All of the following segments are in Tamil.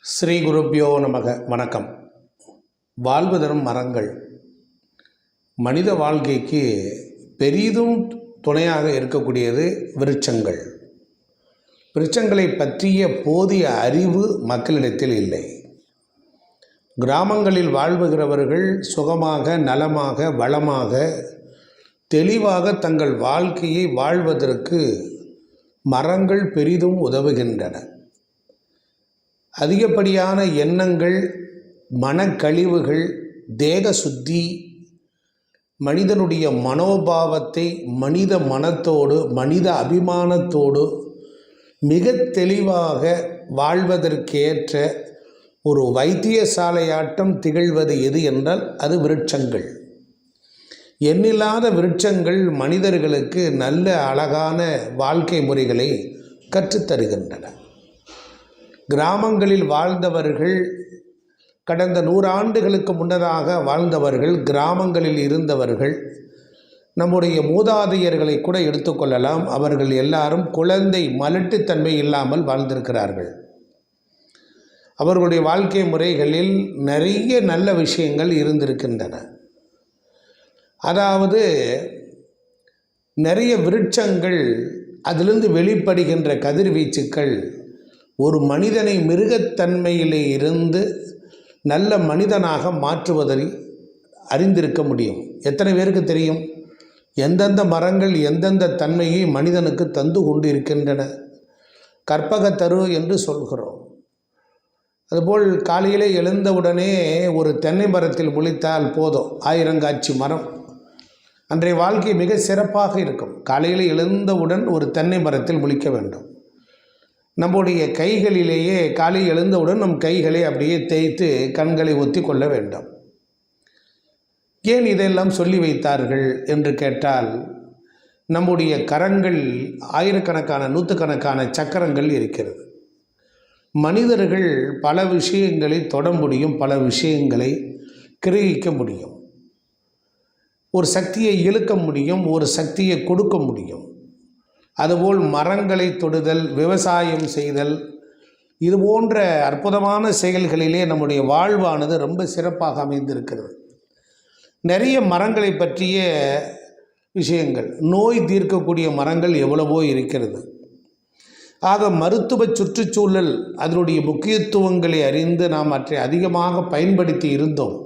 ஸ்ரீ குருப்பியோ நமக. வணக்கம். வாழ்வு தரும் மரங்கள். மனித வாழ்க்கைக்கு பெரிதும் துணையாக இருக்கக்கூடியது விருட்சங்கள். விருட்சங்களை பற்றிய போதிய அறிவு மக்களிடத்தில் இல்லை. கிராமங்களில் வாழ்வுகிறவர்கள் சுகமாக நலமாக வளமாக தெளிவாக தங்கள் வாழ்க்கையை வாழ்வதற்கு மரங்கள் பெரிதும் உதவுகின்றன. அதிகப்படியான எண்ணங்கள் மனக்கழிவுகள் தேக சுத்தி மனிதனுடைய மனோபாவத்தை மனித மனத்தோடு மனித அபிமானத்தோடு மிக தெளிவாக வாழ்வதற்கேற்ற ஒரு வைத்தியசாலையாட்டம் திகழ்வது எது என்றால் அது விருட்சங்கள். எண்ணில்லாத விருட்சங்கள் மனிதர்களுக்கு நல்ல அழகான வாழ்க்கை முறைகளை கற்றுத்தருகின்றன. கிராமங்களில் வாழ்ந்தவர்கள் கடந்த நூறாண்டுகளுக்கு முன்னதாக வாழ்ந்தவர்கள் கிராமங்களில் இருந்தவர்கள் நம்முடைய மூதாதையர்களை கூட எடுத்துக்கொள்ளலாம் அவர்கள் எல்லாரும் குழந்தை மலட்டுத்தன்மை இல்லாமல் வாழ்ந்திருக்கிறார்கள். அவர்களுடைய வாழ்க்கை முறைகளில் நிறைய நல்ல விஷயங்கள் இருந்திருக்கின்றன. அதாவது நிறைய விருட்சங்கள் அதிலிருந்து வெளிப்படுகின்ற கதிர்வீச்சுக்கள் ஒரு மனிதனை மிருகத்தன்மையிலே இருந்து நல்ல மனிதனாக மாற்றுவதை அறிந்திருக்க முடியும். எத்தனை பேருக்கு தெரியும்? எந்தெந்த மரங்கள் எந்தெந்த தன்மையை மனிதனுக்கு தந்து கொண்டு இருக்கின்றன கற்பகத்தரு என்று சொல்கிறோம். அதுபோல் காலையிலே எழுந்தவுடனே ஒரு தென்னை மரத்தில் முளைத்தால் போதும். ஆயிரங்காட்சி மரம். அன்றைய வாழ்க்கை மிக சிறப்பாக இருக்கும். காலையில் எழுந்தவுடன் ஒரு தென்னை மரத்தில் முழிக்க வேண்டும். நம்முடைய கைகளிலேயே காலை எழுந்தவுடன் நம் கைகளை அப்படியே தேய்த்து கண்களை ஒத்தி கொள்ள வேண்டும். ஏன் இதெல்லாம் சொல்லி வைத்தார்கள் என்று கேட்டால் நம்முடைய கரங்கள் ஆயிரக்கணக்கான நூற்றுக்கணக்கான சக்கரங்கள் இருக்கிறது. மனிதர்கள் பல விஷயங்களை தொட முடியும் பல விஷயங்களை கிரகிக்க முடியும். ஒரு சக்தியை இழுக்க முடியும் ஒரு சக்தியை கொடுக்க முடியும். அதுபோல் மரங்களை தொடுதல் விவசாயம் செய்தல் இது போன்ற அற்புதமான செயல்களிலே நம்முடைய வாழ்வானது ரொம்ப சிறப்பாக அமைந்திருக்கிறது. நிறைய மரங்களை பற்றிய விஷயங்கள் நோய் தீர்க்கக்கூடிய மரங்கள் எவ்வளவோ இருக்கிறது. ஆக மருத்துவ சுற்றுச்சூழல் அதனுடைய முக்கியத்துவங்களை அறிந்து நாம் அற்றை அதிகமாக பயன்படுத்தி இருந்தோம்.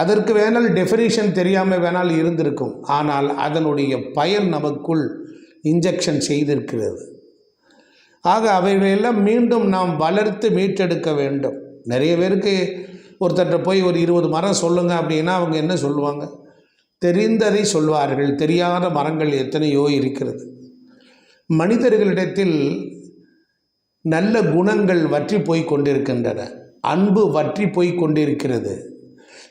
அதற்கு வேணால் டெஃபினிஷன் தெரியாமல் வேணால் இருந்திருக்கும். ஆனால் அதனுடைய பயன் நமக்குள் இன்ஜெக்ஷன் செய்திருக்கிறது. ஆக அவைகளையெல்லாம் மீண்டும் நாம் வளர்த்து மீட்டெடுக்க வேண்டும். நிறைய பேருக்கு ஒருத்தர்கிட்ட போய் ஒரு இருபது மரம் சொல்லுங்கள் அப்படின்னா அவங்க என்ன சொல்லுவாங்க? தெரிந்ததை சொல்வார்கள். தெரியாத மரங்கள் எத்தனையோ இருக்கிறது. மனிதர்களிடத்தில் நல்ல குணங்கள் வற்றி போய் கொண்டிருக்கின்றன. அன்பு வற்றி போய் கொண்டிருக்கிறது.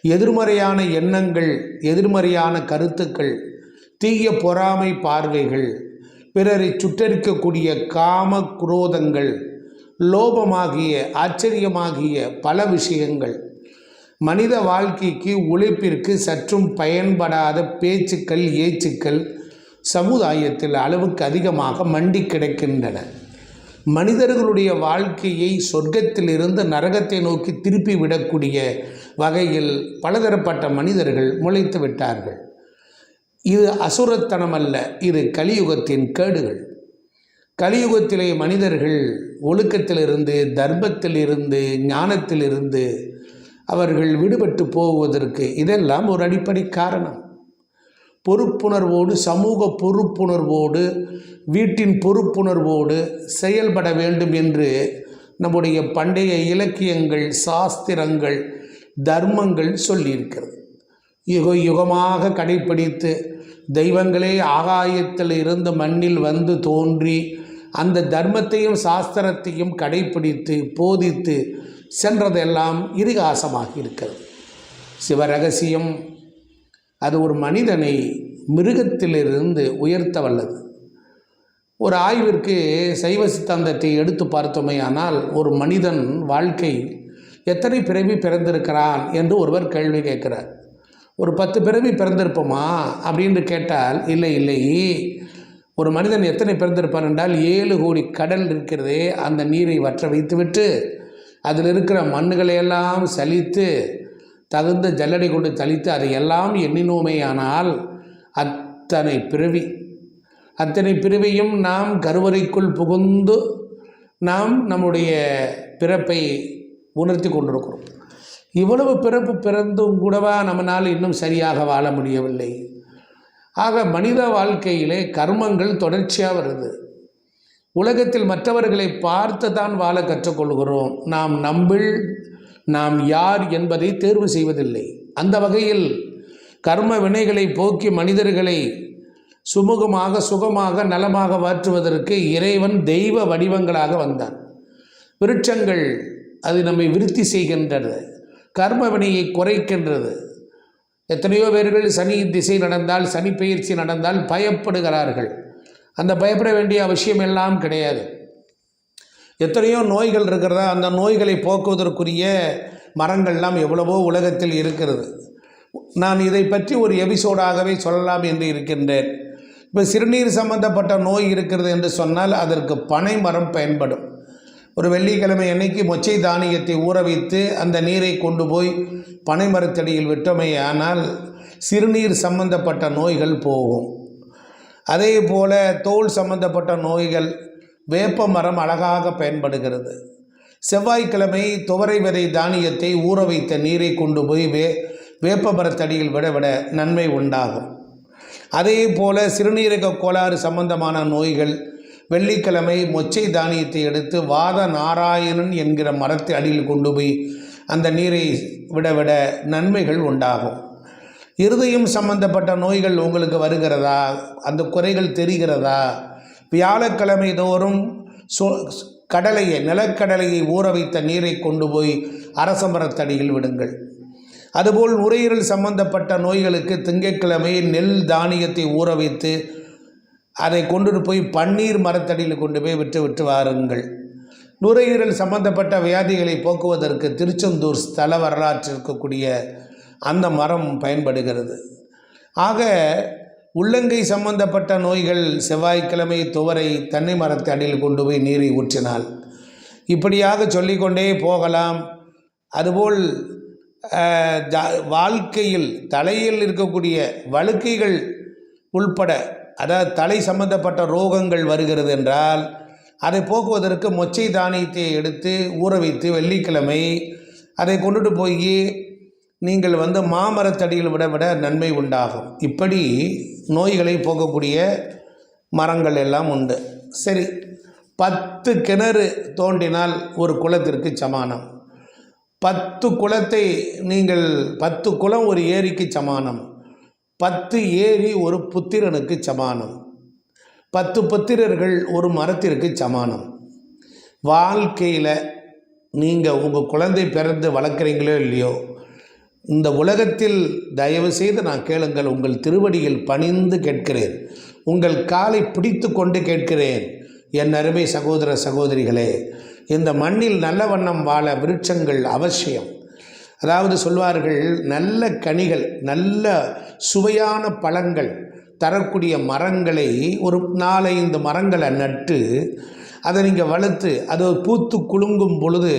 எதிர்மறையான எண்ணங்கள் எதிர்மறையான கருத்துக்கள் தீய பொறாமை பார்வைகள் பிறரை சுற்றறிக்கக்கூடிய காம குரோதங்கள் லோபமாகிய ஆச்சரியமாகிய பல விஷயங்கள். மனித வாழ்க்கைக்கு உழைப்பிற்கு சற்றும் பயன்படாத பேச்சுக்கள் ஏச்சுக்கள் சமுதாயத்தில் அளவுக்கு அதிகமாக மண்டி கிடக்கின்றன. மனிதர்களுடைய வாழ்க்கையை சொர்க்கத்திலிருந்து நரகத்தை நோக்கி திருப்பி விடக்கூடிய வகையில் பலதரப்பட்ட மனிதர்கள் முளைத்து விட்டார்கள். இது அசுரத்தனம் அல்ல இது கலியுகத்தின் கேடுகள். கலியுகத்திலே மனிதர்கள் ஒழுக்கத்திலிருந்து தர்மத்திலிருந்து ஞானத்திலிருந்து அவர்கள் விடுபட்டு போவதற்கு இதெல்லாம் ஒரு அடிப்படை காரணம். பொறுப்புணர்வோடு சமூக பொறுப்புணர்வோடு வீட்டின் பொறுப்புணர்வோடு செயல்பட வேண்டும் என்று நம்முடைய பண்டைய இலக்கியங்கள் சாஸ்திரங்கள் தர்மங்கள் சொல்லியிருக்கிறது. யுக யுகமாக கடைப்பிடித்து தெய்வங்களே ஆகாயத்தில் இருந்து மண்ணில் வந்து தோன்றி அந்த தர்மத்தையும் சாஸ்திரத்தையும் கடைப்பிடித்து போதித்து சென்றதெல்லாம் இதிகாசமாக இருக்கிறது. சிவரகசியம் அது ஒரு மனிதனை மிருகத்திலிருந்து உயர்த்த வல்லது. ஒரு ஆய்விற்கு சைவ சித்தாந்தத்தை எடுத்து பார்த்தோமேயானால் ஒரு மனிதன் வாழ்க்கை எத்தனை பிறவி பிறந்திருக்கிறான் என்று ஒருவர் கேள்வி கேட்கிறார். ஒரு பத்து பிறவி பிறந்திருப்போமா? அப்படின்னு கேட்டால் இல்லை இல்லை. ஒரு மனிதன் எத்தனை பிறந்திருப்பான் என்றால் ஏழு கோடி கடல் இருக்கிறதே அந்த நீரை வற்ற வைத்துவிட்டு அதில் இருக்கிற மண்ணுகளையெல்லாம் சலித்து தகுந்த ஜல்லடை கொண்டு தளித்து அதை எல்லாம் எண்ணினோமேயானால் அத்தனை பிறவி அத்தனை பிறவியும் நாம் கருவறைக்குள் புகுந்து நாம் நம்முடைய பிறப்பை உணர்த்தி கொண்டிருக்கிறோம். இவ்வளவு பிறப்பு பிறந்தும் கூடவா நம்மளால் இன்னும் சரியாக வாழ முடியவில்லை. ஆக மனித வாழ்க்கையிலே கர்மங்கள் தொடர்ச்சியாக வருது. உலகத்தில் மற்றவர்களை பார்த்து தான் வாழ கற்றுக்கொள்கிறோம். நாம் நம்பிள் நாம் யார் என்பதை தேர்வு செய்வதில்லை. அந்த வகையில் கர்ம வினைகளை போக்கி மனிதர்களை சுமூகமாக சுகமாக நலமாக மாற்றுவதற்கு இறைவன் தெய்வ வடிவங்களாக வந்தான். விருட்சங்கள் அது நம்மை விருத்தி செய்கின்றது. கர்மவினையை குறைக்கின்றது. எத்தனையோ பேர்கள் சனி திசை நடந்தால் சனி பயிற்சி நடந்தால் பயப்படுகிறார்கள். அந்த பயப்பட வேண்டிய அவசியம் எல்லாம் கிடையாது. எத்தனையோ நோய்கள் இருக்கிறதா அந்த நோய்களை போக்குவதற்குரிய மரங்கள்லாம் எவ்வளவோ உலகத்தில் இருக்கிறது. நான் இதை பற்றி ஒரு எபிசோடாகவே சொல்லலாம் என்று இருக்கின்றேன். இப்போ சிறுநீர் சம்பந்தப்பட்ட நோய் இருக்கிறது என்று சொன்னால் அதற்கு பனை மரம் பயன்படும். ஒரு வெள்ளிக்கிழமை அன்னைக்கு மொச்சை தானியத்தை ஊற வைத்து அந்த நீரை கொண்டு போய் பனை மரத்தடியில் விட்டோமே ஆனால் சிறுநீர் சம்பந்தப்பட்ட நோய்கள் போகும். அதே போல் தோல் சம்பந்தப்பட்ட நோய்கள் வேப்ப மரம் அழகாக பயன்படுகிறது. செவ்வாய்க்கிழமை துவரை விதை தானியத்தை ஊற வைத்த நீரை கொண்டு போய் வே வேப்ப மரத்தடியில் விட விட நன்மை உண்டாகும். அதே போல் சிறுநீரக கோளாறு சம்பந்தமான நோய்கள் வெள்ளிக்கிழமை மொச்சை தானியத்தை எடுத்து வாத நாராயணன் என்கிற மரத்தை அடியில் கொண்டு போய் அந்த நீரை விட விட நன்மைகள் உண்டாகும். இருதயம் சம்பந்தப்பட்ட நோய்கள் உங்களுக்கு வருகிறதா? அந்த குறைகள் தெரிகிறதா? வியாழக்கிழமை தோறும் சோ கடலையை நிலக்கடலையை ஊற வைத்த நீரை கொண்டு போய் அரச மரத்தடியில் விடுங்கள். அதுபோல் நுரையீரல் சம்பந்தப்பட்ட நோய்களுக்கு திங்கட்கிழமை நெல் தானியத்தை ஊற வைத்து அதை கொண்டு போய் பன்னீர் மரத்தடியில் கொண்டு போய் விட்டு விட்டு வாருங்கள். நுரையீரல் சம்பந்தப்பட்ட வியாதிகளை போக்குவதற்கு திருச்செந்தூர் ஸ்தல வரலாற்று இருக்கக்கூடிய அந்த மரம் பயன்படுகிறது. ஆக உள்ளங்கை சம்பந்தப்பட்ட நோய்கள் செவ்வாய்க்கிழமை துவரை தென்னை மரத்தை அடியில் கொண்டு போய் நீரை ஊற்றினால் இப்படியாக சொல்லிக்கொண்டே போகலாம். அதுபோல் ஜா- வாழ்க்கையில் தலையில் இருக்கக்கூடிய வழுக்கைகள் உள்பட அதாவது தலை சம்பந்தப்பட்ட ரோகங்கள் வருகிறது என்றால் அதை போக்குவதற்கு மொச்சை தானியத்தை எடுத்து ஊற வைத்து வெள்ளிக்கிழமை அதை கொண்டுட்டு போய் நீங்கள் வந்து மாமரத்தடியில் விட விட நன்மை உண்டாகும். இப்படி நோய்களை போக்கக்கூடிய மரங்கள் எல்லாம் உண்டு. சரி பத்து கிணறு தோண்டினால் ஒரு குளத்திற்கு சமானம். பத்து குளத்தை நீங்கள் பத்து குளம் ஒரு ஏரிக்கு சமானம். பத்து ஏரி ஒரு புத்திரனுக்கு சமானம். பத்து புத்திரர்கள் ஒரு மரத்திற்கு சமானம். வாழ்க்கையில் நீங்கள் உங்கள் குழந்தை பிறந்து வளர்க்குறீங்களோ இல்லையோ இந்த உலகத்தில் தயவு செய்து நான் கேளுங்கள் உங்கள் திருவடியில் பணிந்து கேட்கிறேன். உங்கள் காலை பிடித்து கொண்டு கேட்கிறேன். என் அருமை சகோதர சகோதரிகளே இந்த மண்ணில் நல்ல வண்ணம் வாழ விருட்சங்கள் அவசியம். அதாவது சொல்வார்கள் நல்ல கனிகள் நல்ல சுவையான பழங்கள் தரக்கூடிய மரங்களை ஒரு நாலைந்து மரங்களை நட்டு அதை நீங்கள் வளர்த்து அது பூத்து குலுங்கும் பொழுது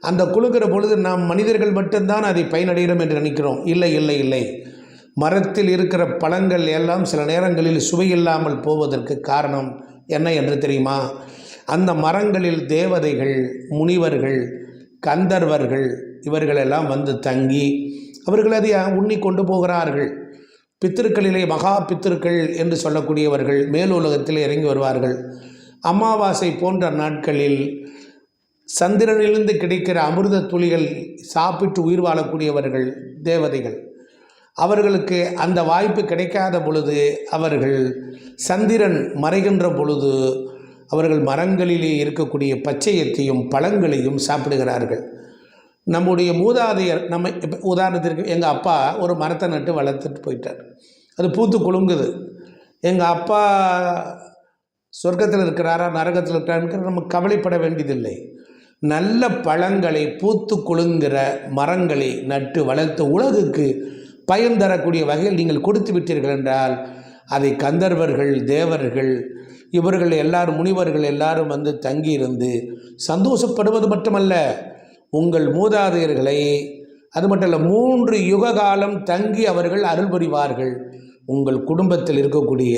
அந்த குலுங்குற பொழுது நாம் மனிதர்கள் மட்டும்தான் அதை பயனடைகிறோம் என்று நினைக்கிறோம். இல்லை இல்லை இல்லை. மரத்தில் இருக்கிற பழங்கள் எல்லாம் சில நேரங்களில் சுவையில்லாமல் போவதற்கு காரணம் என்ன என்று தெரியுமா? அந்த மரங்களில் தேவதைகள் முனிவர்கள் கந்தர்வர்கள் இவர்களெல்லாம் வந்து தங்கி அவர்கள் அதை உண்ணி கொண்டு போகிறார்கள். பித்திருக்களிலே மகா பித்திருக்கள் என்று சொல்லக்கூடியவர்கள் மேலுலகத்தில் இறங்கி வருவார்கள். அமாவாசை போன்ற நாட்களில் சந்திரனிலிருந்து கிடைக்கிற அமிர்த துளிகள் சாப்பிட்டு உயிர் வாழக்கூடியவர்கள் தேவதைகள். அவர்களுக்கு அந்த வாய்ப்பு கிடைக்காத பொழுது அவர்கள் சந்திரன் மறைகின்ற பொழுது அவர்கள் மரங்களிலே இருக்கக்கூடிய பச்சையத்தையும் பழங்களையும் சாப்பிடுகிறார்கள். நம்முடைய மூதாதையர் நம்ம இப்போ உதாரணத்திற்கு எங்கள் அப்பா ஒரு மரத்தை நட்டு வளர்த்துட்டு போயிட்டார். அது பூத்து குலுங்குது. எங்கள் அப்பா சொர்க்கத்தில் இருக்கிறாரா நரகத்தில் இருக்கிறாருன்னு நம்ம கவலைப்பட வேண்டியதில்லை. நல்ல பழங்களை பூத்து குலுங்குகிற மரங்களை நட்டு வளர்த்து உலகுக்கு பயன் தரக்கூடிய வகையில் நீங்கள் கொடுத்து விட்டீர்கள் என்றால் அதை கந்தர்வர்கள் தேவர்கள் இவர்கள் எல்லாரும் முனிவர்கள் எல்லாரும் வந்து தங்கியிருந்து சந்தோஷப்படுவது மட்டுமல்ல. உங்கள் மூதாதையர்களை அது மட்டும் இல்லை மூன்று யுக காலம் தங்கி அவர்கள் அருள் புரிவார்கள். உங்கள் குடும்பத்தில் இருக்கக்கூடிய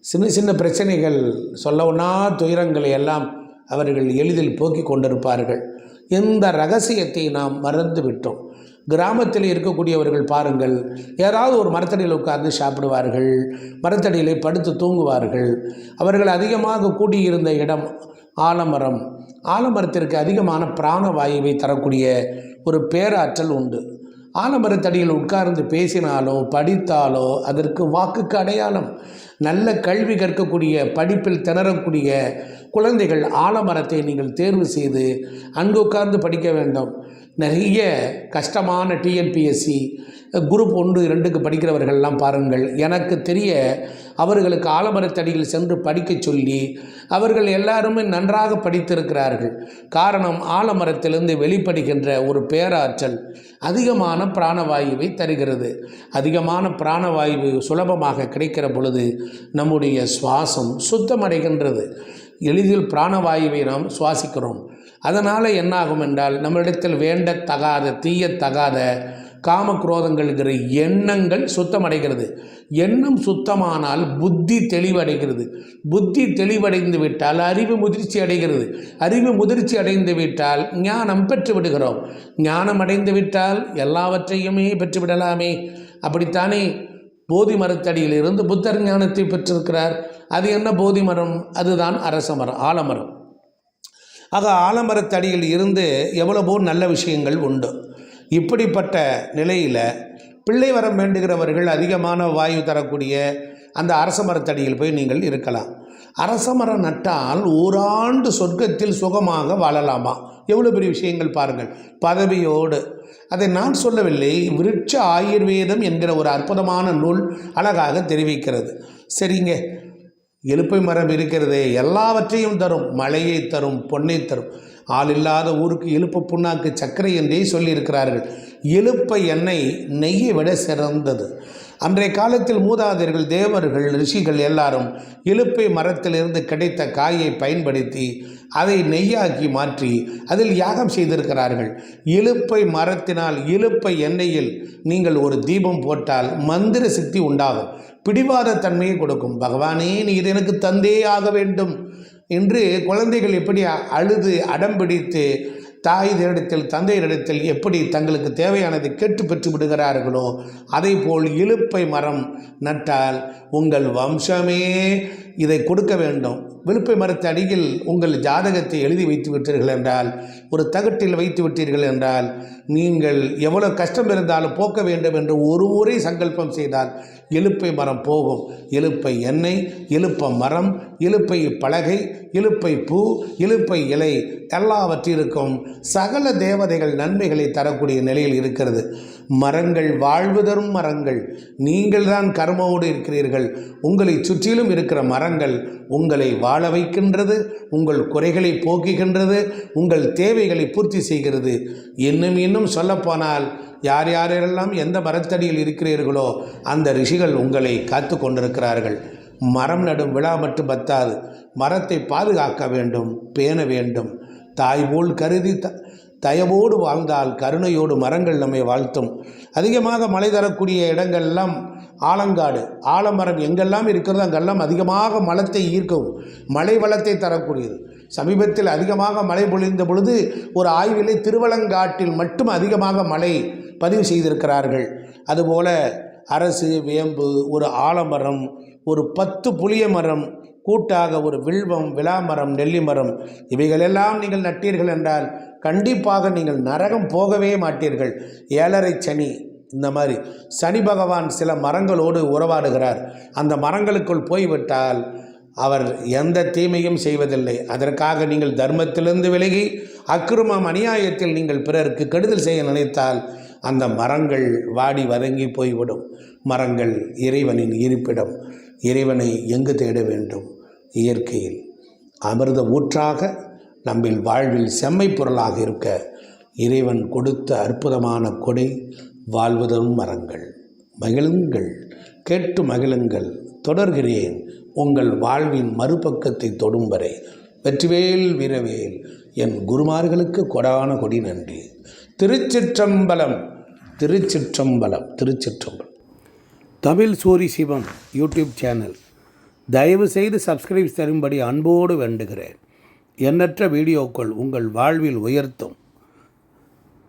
சின்ன சின்ன பிரச்சனைகள் சொல்லவுனா துயரங்களை எல்லாம் அவர்கள் எளிதில் போக்கிக் கொண்டிருப்பார்கள். இந்த ரகசியத்தை நாம் மறந்து விட்டோம். கிராமத்தில் இருக்கக்கூடியவர்கள் பாருங்கள் யாராவது ஒரு மரத்தடியில் உட்கார்ந்து சாப்பிடுவார்கள் மரத்தடியிலே படுத்து தூங்குவார்கள். அவர்கள் அதிகமாக கூடியிருந்த இடம் ஆலமரம். ஆலமரத்திற்கு அதிகமான பிராணவாயுவை தரக்கூடிய ஒரு பேராற்றல் உண்டு. ஆலமரத்தடியில் உட்கார்ந்து பேசினாலோ படித்தாலோ அதற்கு வாக்குக்கு அடையாளம். நல்ல கல்வி கற்கக்கூடிய படிப்பில் திணறக்கூடிய குழந்தைகள் ஆலமரத்தை நீங்கள் தேர்வு செய்து அங்கு உட்கார்ந்து படிக்க வேண்டும். நிறைய கஷ்டமான டிஎன்பிஎஸ்சி குரூப் ஒன்று இரண்டுக்கு படிக்கிறவர்கள்லாம் பாருங்கள். எனக்கு தெரிய அவர்களுக்கு ஆலமரத்தடியில் சென்று படிக்கச் சொல்லி அவர்கள் எல்லாருமே நன்றாக படித்திருக்கிறார்கள். காரணம் ஆலமரத்திலிருந்து வெளிப்படுகின்ற ஒரு பேராற்றல் அதிகமான பிராணவாயுவை தருகிறது. அதிகமான பிராணவாயு சுலபமாக கிடைக்கிற பொழுது நம்முடைய சுவாசம் சுத்தமடைகின்றது. எளிதில் பிராணவாயுவை நாம் சுவாசிக்கிறோம். அதனால் என்னாகும் என்றால் நம்மளிடத்தில் வேண்டத்தகாத தீயத்தகாத காமக்ரோதங்கள்ங்கிற எண்ணங்கள் சுத்தமடைகிறது. எண்ணம் சுத்தமானால் புத்தி தெளிவடைகிறது. புத்தி தெளிவடைந்து விட்டால் அறிவு முதிர்ச்சி அடைகிறது. அறிவு முதிர்ச்சி அடைந்து விட்டால் ஞானம் பெற்று விடுகிறோம். ஞானம் அடைந்து விட்டால் எல்லாவற்றையுமே பெற்றுவிடலாமே அப்படித்தானே? போதி மரத்தடியிலிருந்து புத்தர் ஞானத்தை பெற்றிருக்கிறார். அது என்ன போதி மரம்? அதுதான் அரச மரம் ஆலமரம். ஆக ஆலமரத்தடியில் இருந்து எவ்வளவோ நல்ல விஷயங்கள் உண்டு. இப்படிப்பட்ட நிலையில் பிள்ளை வரம் வேண்டுகிறவர்கள் அதிகமான வாயு தரக்கூடிய அந்த அரச மரத்தடியில் போய் நீங்கள் இருக்கலாம். அரச மரம் நட்டால் ஓராண்டு சொர்க்கத்தில் சுகமாக வாழலாமா? எவ்வளோ பெரிய விஷயங்கள் பாருங்கள். பதவியோடு. அதை நான் சொல்லவில்லை விருட்ச ஆயுர்வேதம் என்கிற ஒரு அற்புதமான நூல் அழகாக தெரிவிக்கிறது. சரிங்க. எலுப்பை மரம் இருக்கிறதே எல்லாவற்றையும் தரும் மழையை தரும் பொன்னை தரும். ஆள் இல்லாத ஊருக்கு எலுப்பு புண்ணாக்கு சர்க்கரை என்றே சொல்லியிருக்கிறார்கள். எலுப்பை எண்ணெய் நெய்யை விட சிறந்தது. அன்றைய காலத்தில் மூதாதையர்கள் தேவர்கள் ரிஷிகள் எல்லாரும் இழுப்பை மரத்திலிருந்து கிடைத்த காயை பயன்படுத்தி அதை நெய்யாக்கி மாற்றி அதில் யாகம் செய்திருக்கிறார்கள். இழுப்பை மரத்தினால் இலுப்பை எண்ணெயில் நீங்கள் ஒரு தீபம் போட்டால் மந்திர சக்தி உண்டாகும். பிடிவாத தன்மையை கொடுக்கும். பகவானே நீ இது எனக்கு தந்தே ஆக வேண்டும். என்று குழந்தைகள் எப்படி அழுது அடம் பிடித்து தந்தையரிடத்தில் எப்படி தங்களுக்கு தேவையானதை கேட்டு பெற்று விடுகிறார்களோ அதை போல் இலுப்பை மரம் நட்டால் உங்கள் வம்சமே இதை கொடுக்க வேண்டும். விழுப்பை மரத்து அடியில் உங்கள் ஜாதகத்தை எழுதி வைத்து விட்டீர்கள் என்றால் ஒரு தகட்டில் வைத்து விட்டீர்கள் என்றால் நீங்கள் எவ்வளோ கஷ்டம் இருந்தாலும் போக்க வேண்டும் என்று ஒரு முறை சங்கல்பம் செய்தால் இலுப்பை மரம் போகும். இலுப்பை எண்ணெய் இலுப்ப மரம் எழுப்பை பலகை இலுப்பை பூ இலுப்பை இலை எல்லாவற்றிற்கும் சகல தேவதைகள் நன்மைகளை தரக்கூடிய நிலையில் இருக்கிறது. மரங்கள் வாழ்வு தரும் மரங்கள். நீங்கள் தான் கர்மவோடு இருக்கிறீர்கள். உங்களை சுற்றிலும் இருக்கிற மரங்கள் உங்களை வாழ் வாழ வைக்கின்றது உங்கள் குறைகளை போக்குகின்றது உங்கள் தேவைகளை பூர்த்தி செய்கிறது. இன்னும் இன்னும் சொல்லப்போனால் யார் யாரெல்லாம் எந்த மரத்தடியில் இருக்கிறீர்களோ அந்த ரிஷிகள் உங்களை காத்து கொண்டிருக்கிறார்கள். மரம் நடும் விழா மட்டும் பத்தாது மரத்தை பாதுகாக்க வேண்டும் பேண வேண்டும். தாய் போல் கருதி த தயவோடு வாழ்ந்தால் கருணையோடு மரங்கள் நம்மை வாழ்த்தும். அதிகமாக மழை தரக்கூடிய இடங்கள்லாம் ஆலங்காடு ஆலமரம் எங்கெல்லாம் இருக்கிறதோ அங்கெல்லாம் அதிகமாக மலத்தை ஈர்க்கவும் மழை வளத்தை தரக்கூடியது. சமீபத்தில் அதிகமாக மழை பொழிந்த பொழுது ஒரு ஆய்விலே திருவலங்காட்டில் மட்டும் அதிகமாக மழை பதிவு செய்திருக்கிறார்கள். அதுபோல அரசு வேம்பு ஒரு ஆலமரம் ஒரு பத்து புளிய மரம் கூட்டாக ஒரு வில்வம் விளாமரம் நெல்லி மரம் இவைகளெல்லாம் நீங்கள் நட்டீர்கள் என்றால் கண்டிப்பாக நீங்கள் நரகம் போகவே மாட்டீர்கள். ஏழரை சனி இந்த மாதிரி சனி பகவான் சில மரங்களோடு உறவாடுகிறார். அந்த மரங்களுக்குள் போய்விட்டால் அவர் எந்த தீமையும் செய்வதில்லை. அதற்காக நீங்கள் தர்மத்திலிருந்து விலகி அக்கிரமம் அநியாயத்தில் நீங்கள் பிறருக்கு கெடுதல் செய்ய நினைத்தால் அந்த மரங்கள் வாடி வதங்கி போய்விடும். மரங்கள் இறைவனின் இருப்பிடம். இறைவனை எங்கு தேட வேண்டும்? இயற்கையில். அமிர்த ஊற்றாக நம்மில் வாழ்வில் செம்மை பொருளாக இருக்க இறைவன் கொடுத்த அற்புதமான கொடை வாழ்வதும் மரங்கள். மகிழுங்கள் கேட்டு மகிழுங்கள் தொடர்கிறேன். உங்கள் வாழ்வின் மறுபக்கத்தை தொடும் வரை வெற்றிவேல் வீரவேல். என் குருமார்களுக்கு கொடான கொடி நன்றி. திருச்சிற்றம்பலம் திருச்சிற்றம்பலம் திருச்சிற்றம்பலம். Tamil Suri Sivam YouTube channel. தயவு செய்து சப்ஸ்கிரைப் தரும்படி அன்போடு வேண்டுகிறேன். எண்ணற்ற வீடியோக்கள் உங்கள் வாழ்வில் உயர்த்தும்.